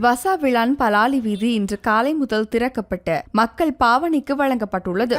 வசாவிளான் பலாலி வீதி இன்று காலை முதல் திறக்கப்பட்டு மக்கள் பாவனைக்கு வழங்கப்பட்டுள்ளது.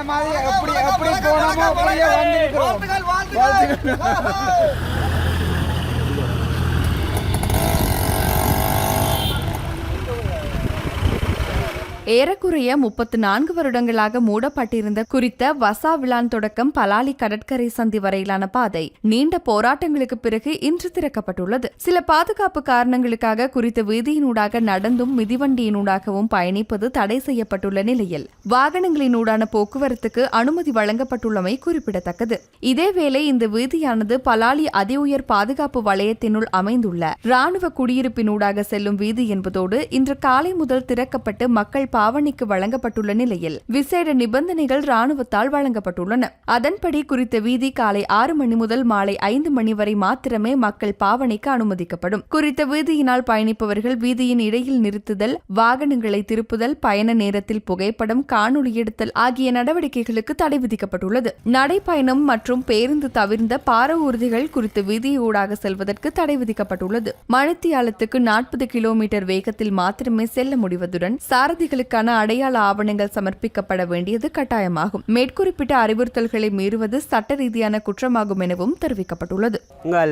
ஏறக்குறைய முப்பத்து நான்கு வருடங்களாக மூடப்பட்டிருந்த குறித்த வசா விழான் தொடக்கம் பலாலி கடற்கரை சந்தி வரையிலான பாதை நீண்ட போராட்டங்களுக்கு பிறகு இன்று திறக்கப்பட்டுள்ளது. சில பாதுகாப்பு காரணங்களுக்காக குறித்த வீதியினூடாக நடந்தும் மிதிவண்டியினூடாகவும் பயணிப்பது தடை செய்யப்பட்டுள்ள நிலையில் வாகனங்களினூடான போக்குவரத்துக்கு அனுமதி வழங்கப்பட்டுள்ளமை குறிப்பிடத்தக்கது. இதேவேளை இந்த வீதியானது பலாலி அதி உயர் பாதுகாப்பு வலயத்தினுள் அமைந்துள்ள ராணுவ குடியிருப்பினூடாக செல்லும் வீதி என்பதோடு இன்று காலை முதல் திறக்கப்பட்டு மக்கள் பாவனைக்கு வழங்கப்பட்டுள்ள நிலையில் விசேட நிபந்தனைகள் ராணுவத்தால் வழங்கப்பட்டுள்ளன. அதன்படி குறித்த வீதி காலை ஆறு மணி முதல் மாலை ஐந்து மணி வரை மாத்திரமே மக்கள் பாவனைக்கு அனுமதிக்கப்படும். குறித்த வீதியினால் பயணிப்பவர்கள் வீதியின் இடையில் நிறுத்துதல் வாகனங்களை திருப்புதல் பயண நேரத்தில் புகைப்படம் காணொளி எடுத்தல் ஆகிய நடவடிக்கைகளுக்கு தடை விதிக்கப்பட்டுள்ளது. நடைப்பயணம் மற்றும் பேருந்து தவிர்ந்த பார ஊர்திகள் குறித்த வீதியூடாக செல்வதற்கு தடை விதிக்கப்பட்டுள்ளது. மணித்தியாலத்துக்கு நாற்பது கிலோமீட்டர் வேகத்தில் மாத்திரமே செல்ல முடிவதுடன் சாரதிகளுக்கான அடையாள ஆவணங்கள் சமர்ப்பிக்கப்பட வேண்டியது கட்டாயமாகும். மேற்குறிப்பிட்ட அறிவுறுத்தல்களை மீறுவது சட்ட ரீதியான குற்றமாகும் எனவும் தெரிவிக்கப்பட்டுள்ளது.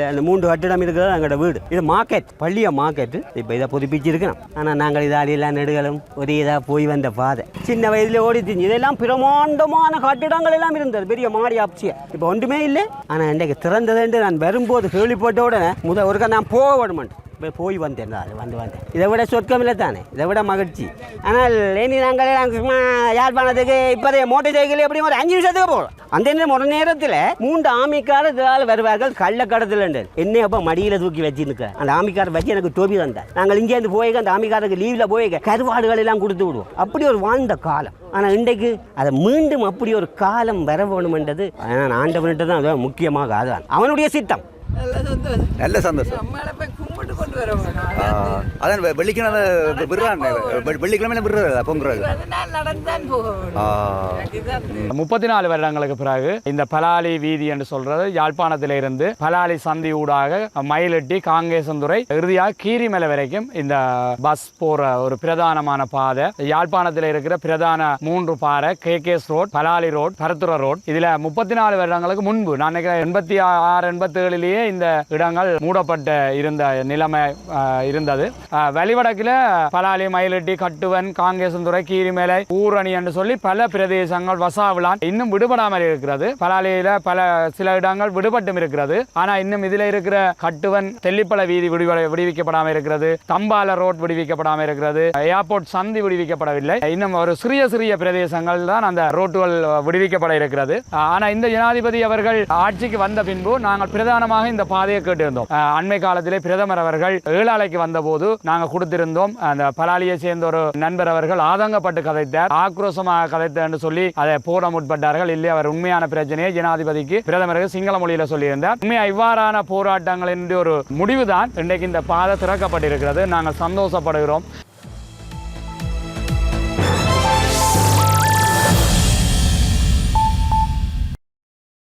அந்த மூன்று கட்டிடம் இருக்கிறது எங்களோட வீடு. இது மார்க்கெட் பள்ளிய மார்க்கெட் இப்போ இதை புதுப்பிச்சிருக்கணும். ஆனால் நாங்கள் இதாடியெல்லாம் நெடுகளும் ஒரே இதாக போய் வந்த பாதை. சின்ன வயதில் ஓடி திஞ்சு இதெல்லாம் பிரமாண்டமான கட்டிடங்கள் எல்லாம் இருந்தது. பெரிய மாடி ஆப்சியா. இப்போ ஒன்றுமே இல்லை. ஆனால் இன்றைக்கு திறந்ததுண்டு நான் வரும்போது கேள்விப்பட்ட உடனே முதல் ஒருக்கா நான் போக விடமாட்டேன் போய் வந்தேன் நான் வந்து வந்தேன் இதை விட சொர்க்கம் இல்லை தானே இதை விட மகிழ்ச்சி ஆனால் இனி நாங்கள் சும்மா யார் பண்ணதுக்கு இப்போதைய மோட்டர் சைக்கிள் எப்படி ஒரு அஞ்சு நிமிஷத்துக்கு போகலாம் அந்த நேரம் ஒரு நேரத்தில் மூன்று ஆமிக்கார இதனால் வருவார்கள் கள்ளக்கடத்தில் என்னை அப்போ மடியில் தூக்கி வச்சுருக்க அந்த ஆமிக்கார வச்சு எனக்கு டோபி தந்தார் நாங்கள் இங்கேருந்து போய் அந்த ஆமிக்காரருக்கு லீவில் போய் கருவாடுகள் எல்லாம் கொடுத்து விடுவோம் அப்படி ஒரு வாழ்ந்த காலம் ஆனால் இன்றைக்கு அதை மீண்டும் அப்படி ஒரு காலம் வர வேணுமென்றது நான் ஆண்டவன்கிட்ட தான் முக்கியமாக அதுதான் அவனுடைய சித்தம் நல்ல சந்தோஷம். நம்மளை போய் கும்பிட்டு கொண்டு வரவங்க. ஆ, அதான் வெ- வெள்ளிக்கிழமை விடுறது பொங்குறது முப்பத்தி நாலு வருடங்களுக்கு பிறகு இந்த பலாலி வீதி என்று சொல்றது யாழ்ப்பாணத்தில இருந்து பலாலி சந்தி ஊடாக மயிலட்டி காங்கேசந்துறை இறுதியாக கீரிமலை வரைக்கும் இந்த பஸ் போற ஒரு பிரதானமான பாதை. யாழ்ப்பாணத்தில் இருக்கிற பிரதான மூன்று பாறை கேகேஎஸ் ரோட் பலாலி ரோட் பரத்துற ரோட். இதுல முப்பத்தி நாலு வருடங்களுக்கு முன்பு நான் நினைக்கிறேன் எண்பத்தி ஆறு எண்பத்தி ஏழுலேயே இந்த இடங்கள் மூடப்பட்ட இருந்த நிலைமை இருந்தது. ஆஹ், வழிவடக்கில் பலாலி மயிலட்டி கட்டுவன் காங்கேசந்துறை கீரிமேலை ஊரணி என்று சொல்லி பல பிரதேசங்கள் வசாவிலான் இன்னும் விடுபடாமல் இருக்கிறது. பலாலியில பல சில இடங்கள் விடுபட்டும் இருக்கிறது. ஆனா இன்னும் இதுல இருக்கிற கட்டுவன் தெல்லிப்பள வீதி விடுவிக்கப்படாமல் இருக்கிறது. தம்பால ரோட் விடுவிக்கப்படாமல் இருக்கிறது. ஏர்போர்ட் சந்தி விடுவிக்கப்படவில்லை. இன்னும் ஒரு சிறிய சிறிய பிரதேசங்கள் தான் அந்த ரோட்டுகள் விடுவிக்கப்பட இருக்கிறது. ஆனா இந்த ஜனாதிபதி அவர்கள் ஆட்சிக்கு வந்த பின்பு நாங்கள் பிரதானமாக இந்த பாதையை கேட்டிருந்தோம். அண்மை காலத்திலே பிரதமர் அவர்கள் ஏழாலைக்கு வந்தபோது நாங்கள் கொடுத்திருந்தோம். அந்த பலாலியை சேர்ந்த ஒரு நண்பர் அவர்கள் ஆதங்கப்பட்டு கதைத்தார். ஆக்ரோஷமாக கதைத்தார் என்று சொல்லி அதை போட முற்பட்டார்கள். இல்லை அவர் உண்மையான பிரச்சனையை ஜனாதிபதிக்கு பிரதமருக்கு சிங்கள மொழியில சொல்லியிருந்தார். உண்மையா இவ்வாறான போராட்டங்களின் ஒரு முடிவுதான் இன்றைக்கு இந்த பாதை திறக்கப்பட்டிருக்கிறது. நாங்கள் சந்தோஷப்படுகிறோம்.